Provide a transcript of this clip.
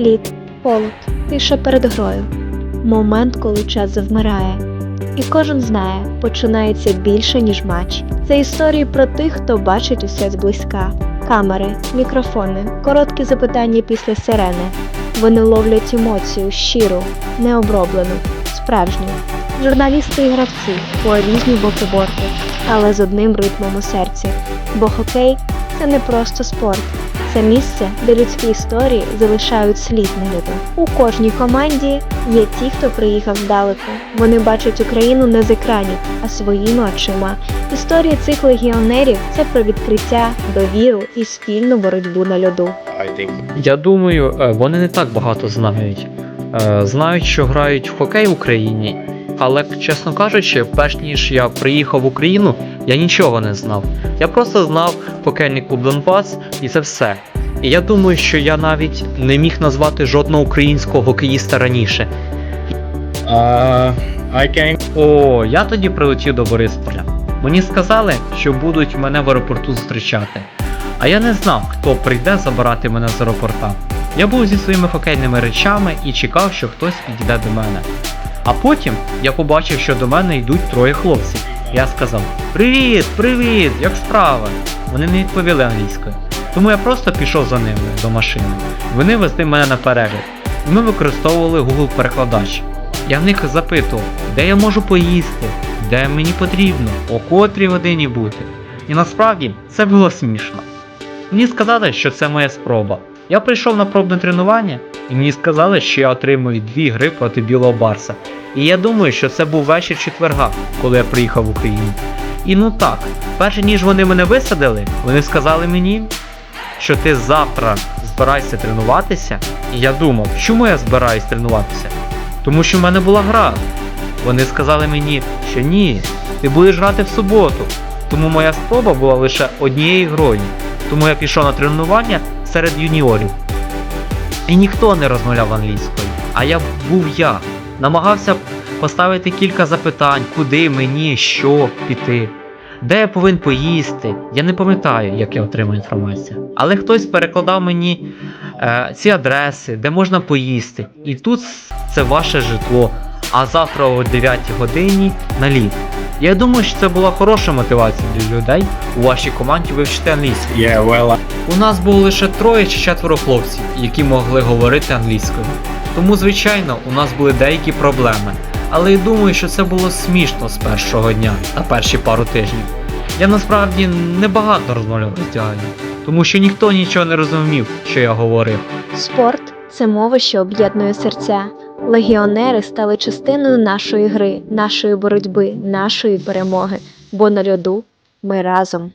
Лід, холод, тиша перед грою. Момент, коли час завмирає. І кожен знає, починається більше, ніж матч. Це історії про тих, хто бачить усе зблизька. Камери, мікрофони, короткі запитання після сирени. Вони ловлять емоцію щиру, необроблену, справжню. Журналісти і гравці по різні боки борту, але з одним ритмом у серці. Бо хокей це не просто спорт, це місце, де людські історії залишають слід на льоду. У кожній команді є ті, хто приїхав здалеку. Вони бачать Україну не з екранів, а своїми очима. Історія цих легіонерів це про відкриття, довіру і спільну боротьбу на льоду. Я думаю, е, вони не так багато знають. Е, Знають, що грають в хокей в Україні, але, чесно кажучи, перш ніж я приїхав в Україну, я нічого не знав. Я просто знав хокейний клуб Донбас і це все. І я думаю, що я навіть не міг назвати жодного українського хокеїста раніше. Uh, I can. О, я тоді прилетів до Борисполя. Мені сказали, що будуть мене в аеропорту зустрічати. А я не знав, хто прийде забирати мене з аеропорта. Я був зі своїми хокейними речами і чекав, що хтось підійде до мене. А потім я побачив, що до мене йдуть троє хлопців. Я сказав: Привіт, привіт, як справа? Вони не відповіли англійською. Тому я просто пішов за ними до машини. Вони везли мене на перегляд. І ми використовували Google перекладач. Я в них запитував, де я можу поїсти, де мені потрібно, о котрій годині бути. І насправді це було смішно. Мені сказали, що це моя спроба. Я прийшов на пробне тренування, і мені сказали, що я отримую дві гри проти білого Барса. І я думаю, що це був вечір четверга, коли я приїхав в Україну. І ну так, перше ніж вони мене висадили, вони сказали мені, що ти завтра збираєшся тренуватися. І я думав, чому я збираюсь тренуватися? Тому що в мене була гра. Вони сказали мені, що ні, ти будеш грати в суботу. Тому моя спроба була лише однією грою. Тому я пішов на тренування серед юніорів. І ніхто не розмовляв англійською, а я був я. Намагався поставити кілька запитань, куди мені, що піти, де я повинен поїсти. Я не пам'ятаю, як я отримав інформацію. Але хтось перекладав мені е, ці адреси, де можна поїсти. І тут це ваше житло. А завтра о 9 годині на лід. Я думаю, що це була хороша мотивація для людей у вашій команді вивчити англійську. Yeah, well, У нас було лише троє чи четверо хлопців, які могли говорити англійською. Тому, звичайно, у нас були деякі проблеми. Але я думаю, що це було смішно з першого дня та перші пару тижнів. Я насправді небагато розмовляв з тому що ніхто нічого не розумів, що я говорив. Спорт це мова, що об'єднує серця. Легіонери стали частиною нашої гри, нашої боротьби, нашої перемоги. Бо на льоду ми разом.